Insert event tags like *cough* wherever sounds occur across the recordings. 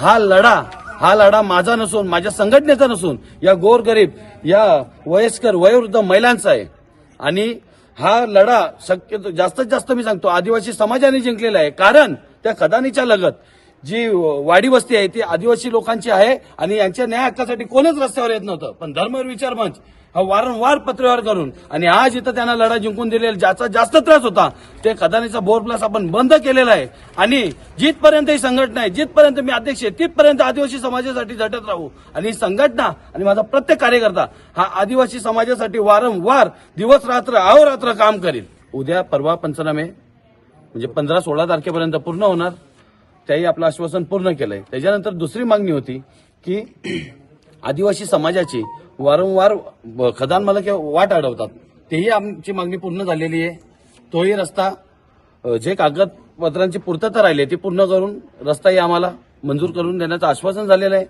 हा लढा हा लढा माझा नसून माझ्या संघटनेचा नसून या गोरगरीब या वयस्कर वयोवृद्ध महिलांचा आहे. आणि हा लढा शक्यतो जास्तीत जास्त मी सांगतो आदिवासी समाजाने जिंकलेला आहे. कारण त्या खदानीच्या लगत जी वाडी वस्ती आहे ती आदिवासी लोकांची आहे आणि यांच्या न्याय हक्कासाठी कोणच रस्त्यावर येत नव्हतं. पण धर्मवीर विचार मंच हा वारंवार पत्रव्यवहार करून आणि आज इथं त्यांना लढा जिंकून दिलेला ज्याचा जास्त त्रास होता ते खदानीचा बोर प्लस आपण बंद केलेला आहे. आणि जिथपर्यंत ही संघटना आहे जिथपर्यंत मी अध्यक्ष आहे तिथपर्यंत आदिवासी समाजासाठी झटत राहू. आणि ही संघटना आणि माझा प्रत्येक कार्यकर्ता हा आदिवासी समाजासाठी वारंवार दिवस रात्र अहोरात्र काम करील. उद्या परवा पंचनामे म्हणजे पंधरा सोळा तारखेपर्यंत पूर्ण होणार. त्याही आपलं आश्वासन पूर्ण केलंय. त्याच्यानंतर दुसरी मागणी होती की *clears throat* आदिवासी समाजाची वारंवार ब- खदान मला किंवा वाट अडवतात. तेही आमची मागणी पूर्ण झालेली आहे. तोही रस्ता जे कागदपत्रांची पूर्तता राहिली आहे ती पूर्ण करून रस्ताही आम्हाला मंजूर करून देण्याचं आश्वासन झालेलं आहे.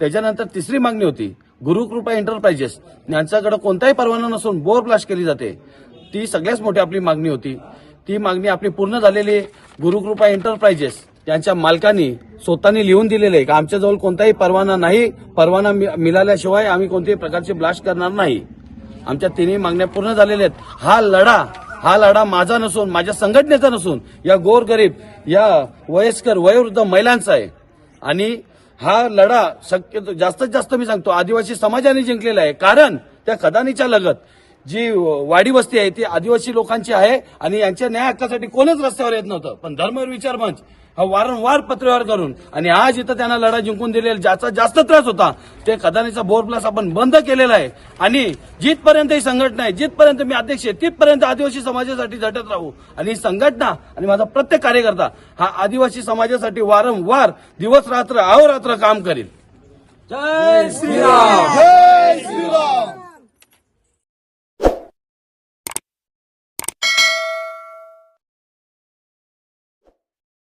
त्याच्यानंतर तिसरी मागणी होती गुरुकृपा एंटरप्राइजेस यांच्याकडे कोणताही परवाना नसून बोर ब्लास्ट केली जाते. ती सगळ्यात मोठी आपली मागणी होती. ती मागणी आपली पूर्ण झालेली आहे. गुरुकृपा एंटरप्राइजेस त्यांच्या मालकांनी स्वतःनी लिहून दिलेलं आहे की आमच्याजवळ कोणताही परवाना नाही परवाना मिळाल्याशिवाय आम्ही कोणत्याही प्रकारचे ब्लास्ट करणार नाही. आमच्या तिन्ही मागण्या पूर्ण झालेल्या आहेत. हा लढा हा लढा माझा नसून माझ्या संघटनेचा नसून या गोरगरीब या वयस्कर वयोवृद्ध महिलांचा आहे. आणि हा लढा शक्यतो जास्तीत जास्त मी सांगतो आदिवासी समाजाने जिंकलेला आहे. कारण त्या खदानीच्या लगत जी वाडी वस्ती आहे ती आदिवासी लोकांची आहे आणि यांच्या न्याय हक्कासाठी कोणच रस्त्यावर येत नव्हतं. पण धर्मवीर विचार मंच हा वारंवार पत्रव्यवहार करून आणि आज इथं त्यांना लढा जिंकून दिलेला ज्याचा जास्त त्रास होता ते खदानीचा बोर प्लस आपण बंद केलेला आहे. आणि जिथपर्यंत ही संघटना आहे जिथपर्यंत मी अध्यक्ष आहे तिथपर्यंत आदिवासी समाजासाठी झटत राहू. आणि ही संघटना आणि माझा प्रत्येक कार्यकर्ता हा आदिवासी समाजासाठी वारंवार दिवस रात्र अहोरात्र काम करेल. जय श्रीराम!